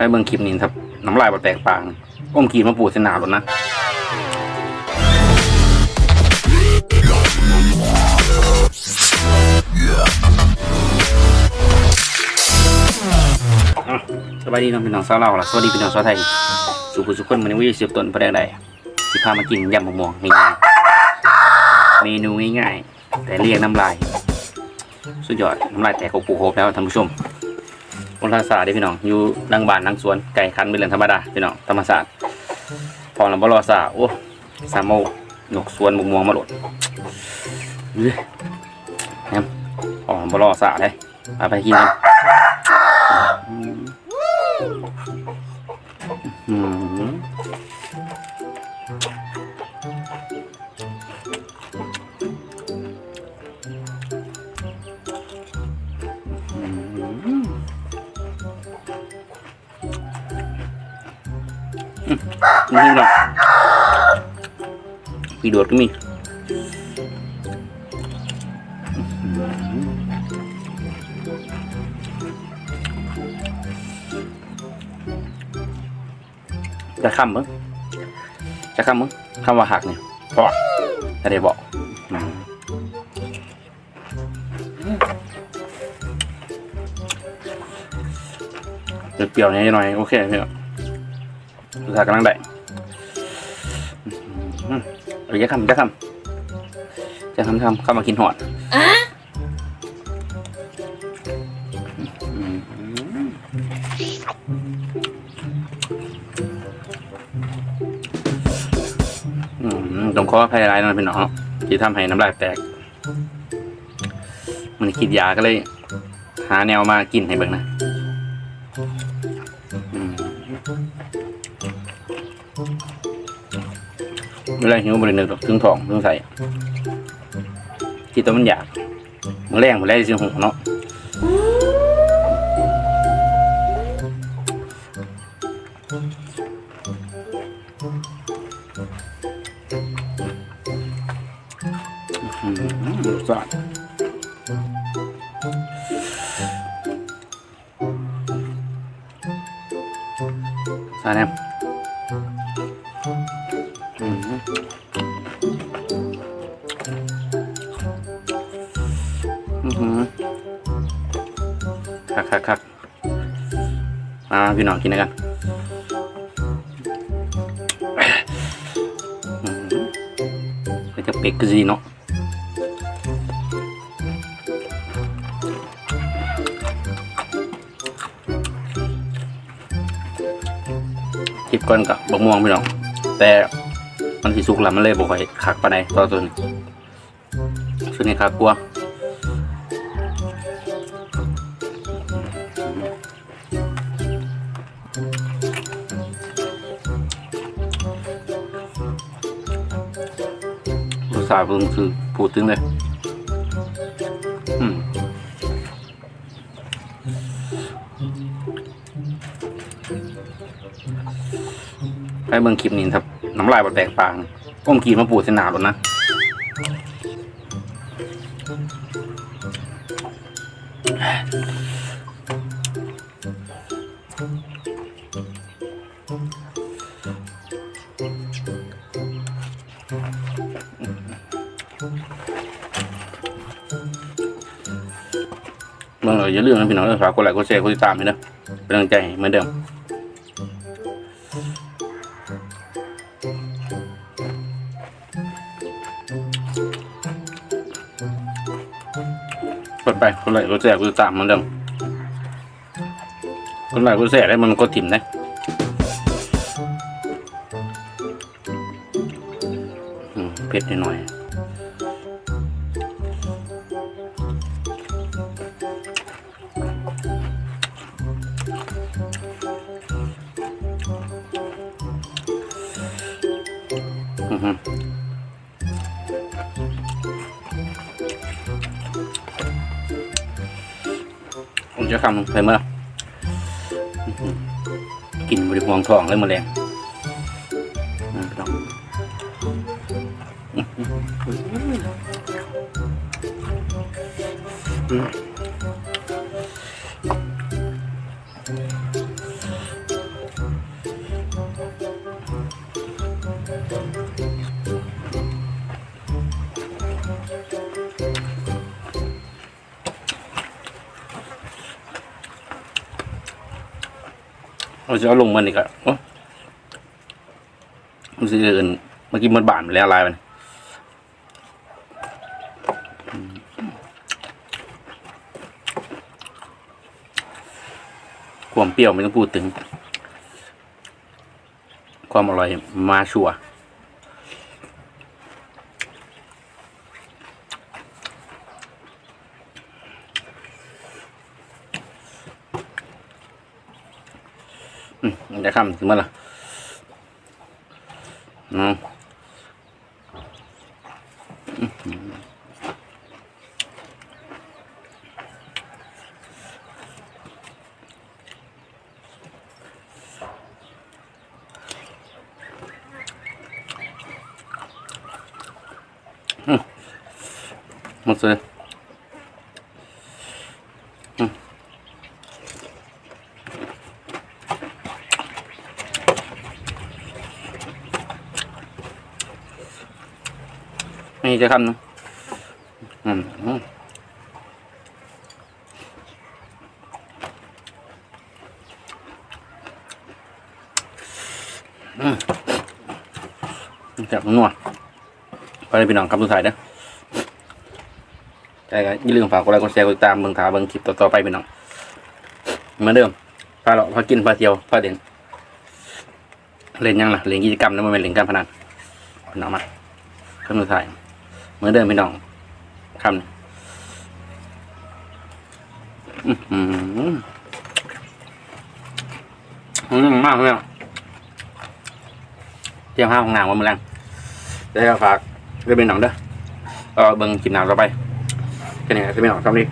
ไปเบิ่งคลิปนี้ครับน้ำลายบดแตกปากอมขีดมาปูเสนาหลดนะสบายดีน้องพี่น้องสาวเราล่ะสวัสดีพี่น้องสาวไทย สุขุสุขคนมันนี้วิเสียบต้นประเด็นใดสิพามากินยำมะม่วงง่ายๆเมนูง่ายๆแต่เรียกน้ำลาย สุดยอดน้ำลายแตกโกปูโฮบแล้วท่านผู้ชม คนภาษาเด้อพี่น้องอยู่ดังบ้านดังสวนไก่คันเป็นเรื่องธรรมดาพี่น้องธรรมศาสตร์พอลำบลอสาโอ้สามโมหนกสวนบุกม่วงมาหลดเฮ้ยเนี่ยพอลำบลอสาเลยเอาไปกินกันอืม นี่หรอกพี่โดดก็มีจะคำมั้งจะคำมั้งคำว่าหักเนี่ยพอจะได้บอกเปรี้ยวนิดหน่อย โอเคพี่น้องสุดท้ายกำลังได้ อืมเอาจะคำจะคำจะคำจะคำเข้ามากินหอดอืมอืมต้องขออภัยหลายนะพี่น้องที่ทำให้น้ำลายแตก มันคิดยาก็เลย หาแนวมากินให้เบิ่งนะอืม เวลาหิวบริเนึกดอกถึงท้องถึงใส่ที่ตัวมันอยากมันแรงมันแรงสิหงเนาะรสชาติส่แนม คักคักมาพี่น้องกินด้วยกันเป็นจะเป็กกซีเนาะคลิปก่อนกับบกม่วงพี่น้อง แต่มันสิสุกแล้วมันเลยบ่ค่อยคักปานใดต่อตัวนี้ช่วงนี้คักกลัว สาติเพิ่งคือพูดถึงเลยให้เบิ่งคลิปนี้ครับ น้ำลายบดแตกปากก้มกีนมาปูดเสนหนาหลดนะ เมื่ออย่าลืมนะพี่น้องฝากกดไลค์กดแชร์กดติดตามให้นะเป็นกำลังใจเหมือนเดิมกดไปคนไลค์กดแสกกดติดตามเหมือนเดิมคนไลค์กดแสกได้มันกดถิ่มได้อืมเผ็ดหน่อย ผมจะคำไปเมื่อกินบริพวงทองเลยมาแรงลองอืม เราจะเอาลงมันอีกอะโอ้มันสิเอินเมื่อกี้มันบานไปแล้วลายมันความเปรี้ยวไม่ต้องพูดถึง ความอร่อยมาชัวร์ อืมมันจะคำเมื่อไหร่อืมมดเลยอื นี่จะคำนึงอืมจับนัวไปเลยพี่น้องคำสุดท้ายเด้อใช่ครับอย่าลืมฝากกดไลค์กดแชร์กดติดตามเบิ่งถาเบิ่งคลิปต่อๆไปพี่น้องเหมือนเดิมพาเราพากินพาเที่ยวพาเด่นเล่นยังล่ะเล่นกิจกรรมนะมันเป็นเล่นการพนันน้องมาคำสุดท้าย เหมือนเดิมพี่น้องคำนี้อื้อหืออืมมากเลยเตรียมห้าของนางมาเมื้อแรงได้วฝากได้เป็นหนังเด้อเออเบิ่งกินหนังต่อไปแค่นี้จะไม่ออกซ้ำนี้